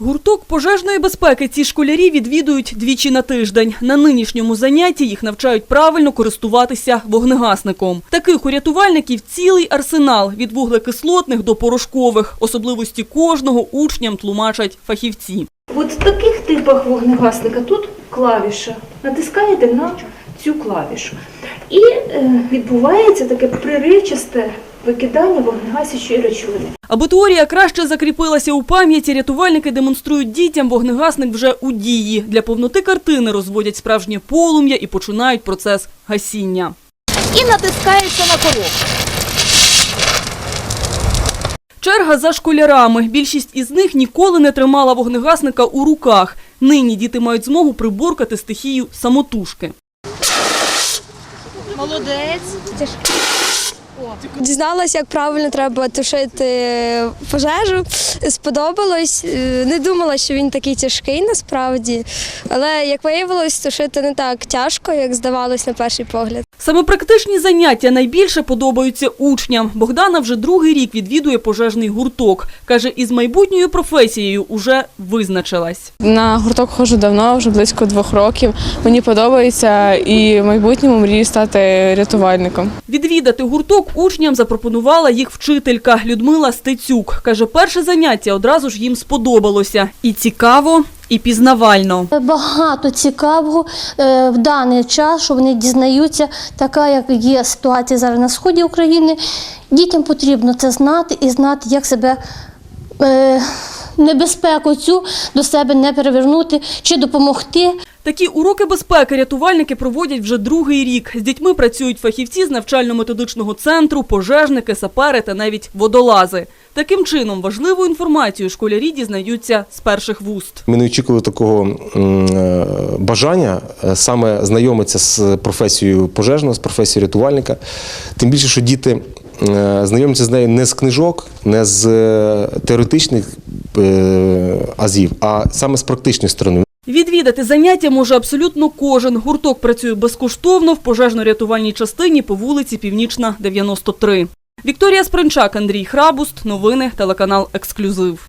Гурток пожежної безпеки ці школярі відвідують двічі на тиждень. На нинішньому занятті їх навчають правильно користуватися вогнегасником. Таких у рятувальників цілий арсенал від вуглекислотних до порошкових. Особливості кожного учням тлумачать фахівці. От в таких типах вогнегасника тут клавіша. Натискаєте на цю клавішу. І е, відбувається таке приривчасте викидання вогнегасячої речовини. Аби теорія краще закріпилася у пам'яті, рятувальники демонструють дітям вогнегасник вже у дії. Для повноти картини розводять справжнє полум'я і починають процес гасіння. І натискається на коробку. Черга за школярами. Більшість із них ніколи не тримала вогнегасника у руках. Нині діти мають змогу приборкати стихію самотужки. Дізналась, як правильно треба тушити пожежу. Сподобалось. Е, Не думала, що він такий тяжкий насправді. Але як виявилось, тушити не так тяжко, як здавалось на перший погляд. Саме практичні заняття найбільше подобаються учням. Богдана вже другий рік відвідує пожежний гурток. Каже, із майбутньою професією уже визначилась. На гурток ходжу давно, вже близько двох років. Мені подобається і в майбутньому мрію стати рятувальником. Відвідати гурток учням запропонувала їх вчителька Людмила Стецюк. Каже, перше заняття одразу ж їм сподобалося. І цікаво, і пізнавально. Багато цікавого е, в даний час, що вони дізнаються, така як є ситуація зараз на сході України. Дітям потрібно це знати і знати, як себе е, небезпеку цю до себе не перевернути чи допомогти. Такі уроки безпеки рятувальники проводять вже другий рік. З дітьми працюють фахівці з навчально-методичного центру, пожежники, сапери та навіть водолази. Таким чином, важливу інформацію школярі дізнаються з перших вуст. Ми не очікували такого е, бажання е, саме знайомитися з професією пожежного, з професією рятувальника. Тим більше, що діти е, знайомляться з нею не з книжок, не з теоретичних азів, а саме з практичної сторони. Відвідати заняття може абсолютно кожен. Гурток працює безкоштовно в пожежно-рятувальній частині по вулиці Північна, 93. Вікторія Спринчак, Андрій Храбуст. Новини, телеканал «Ексклюзив».